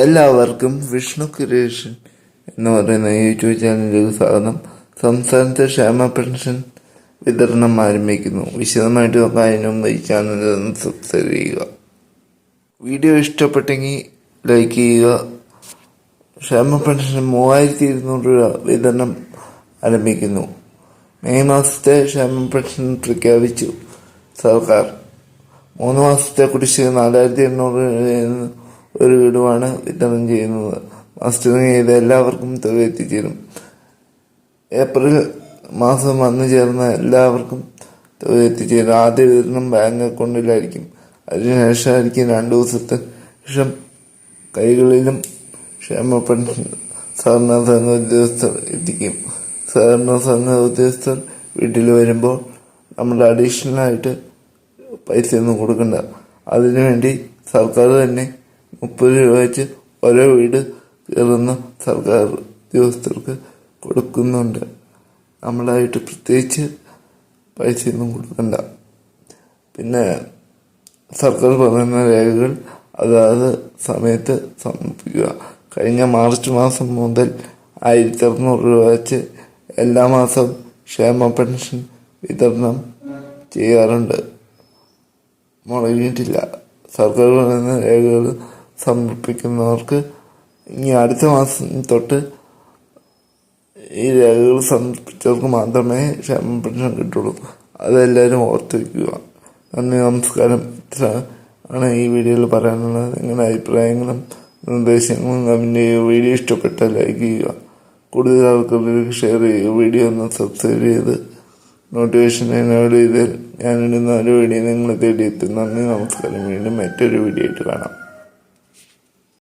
എല്ലാവർക്കും വിഷ്ണു ക്രിയേഷൻ എന്ന് പറയുന്ന യൂട്യൂബ് ചാനലിലേക്ക് സ്വാഗതം സംസ്ഥാനത്തെ ക്ഷേമ പെൻഷൻ വിതരണം ആരംഭിക്കുന്നു. വിശദമായിട്ട് മുമ്പ് ഈ ചാനൽ ഒന്ന് സബ്സ്ക്രൈബ് ചെയ്യുക. വീഡിയോ ഇഷ്ടപ്പെട്ടെങ്കിൽ ലൈക്ക് ചെയ്യുക. ക്ഷേമ പെൻഷൻ മൂവായിരത്തി ഇരുന്നൂറ് രൂപ വിതരണം ആരംഭിക്കുന്നു. മെയ് മാസത്തെ ക്ഷേമ പെൻഷൻ പ്രഖ്യാപിച്ചു സർക്കാർ. മൂന്ന് മാസത്തെ കുടിശ്ശിക നാലായിരത്തി എണ്ണൂറ് രൂപയിൽ ഒരു വീടുമാണ് വിതരണം ചെയ്യുന്നത്. മാസ്റ്ററിങ് ചെയ്ത് എല്ലാവർക്കും തുക എത്തിച്ചേരും ഏപ്രിൽ മാസം വന്നു ചേർന്ന എല്ലാവർക്കും തുക എത്തിച്ചേരും ആദ്യ വിതരണം ബാങ്ക് അക്കൗണ്ടിലായിരിക്കും. അതിനുശേഷമായിരിക്കും രണ്ടു ദിവസത്തെ ശേഷം കൈകളിലും ക്ഷേമ പെൻഷൻ സഹകരണ സംഘ ഉദ്യോഗസ്ഥർ എത്തിക്കും. സഹകരണ സംഘ ഉദ്യോഗസ്ഥർ വീട്ടിൽ വരുമ്പോൾ നമ്മൾ അഡീഷണലായിട്ട് പൈസ ഒന്നും കൊടുക്കണ്ട. അതിനുവേണ്ടി സർക്കാർ തന്നെ മുപ്പത് രൂപ വെച്ച് ഓരോ വീട് കയറുന്ന സർക്കാർ ഉദ്യോഗസ്ഥർക്ക് കൊടുക്കുന്നുണ്ട്. നമ്മളായിട്ട് പ്രത്യേകിച്ച് പൈസയൊന്നും കൊടുക്കണ്ട. പിന്നെ സർക്കാർ പറയുന്ന രേഖകൾ അതാത് സമയത്ത് സമർപ്പിക്കുക. കഴിഞ്ഞ മാർച്ച് മാസം മുതൽ ആയിരത്തി അറുന്നൂറ് രൂപ വെച്ച് എല്ലാ മാസവും ക്ഷേമ പെൻഷൻ വിതരണം ചെയ്യാറുണ്ട്. മുടങ്ങിയിട്ടില്ല സർക്കാർ പറയുന്ന രേഖകൾ സമർപ്പിക്കുന്നവർക്ക് ഇനി അടുത്ത മാസം തൊട്ട് ഈ രേഖകൾ സമർപ്പിച്ചവർക്ക് മാത്രമേ ക്ഷേമ പെൻഷൻ കിട്ടുള്ളൂ. അതെല്ലാവരും ഓർത്ത് വയ്ക്കുക നന്ദി നമസ്കാരം. ഇത്ര ആണ് ഈ വീഡിയോയിൽ പറയാനുള്ളത്. നിങ്ങളുടെ അഭിപ്രായങ്ങളും നിർദ്ദേശങ്ങളും കമന്റ് ചെയ്യുക. വീഡിയോ ഇഷ്ടപ്പെട്ടാൽ ലൈക്ക് ചെയ്യുക. കൂടുതൽ ആൾക്കാർ ഷെയർ ചെയ്യുക. വീഡിയോ ഒന്ന് സബ്സ്ക്രൈബ് ചെയ്ത് നോട്ടിഫിക്കേഷൻ എനേബിൾ ചെയ്ത് ഞാനിടുന്ന ഒരു വീഡിയോ നിങ്ങൾ തേടിയെത്തും. നന്ദി നമസ്കാരം. വീണ്ടും മറ്റൊരു വീഡിയോ ആയിട്ട് കാണാം.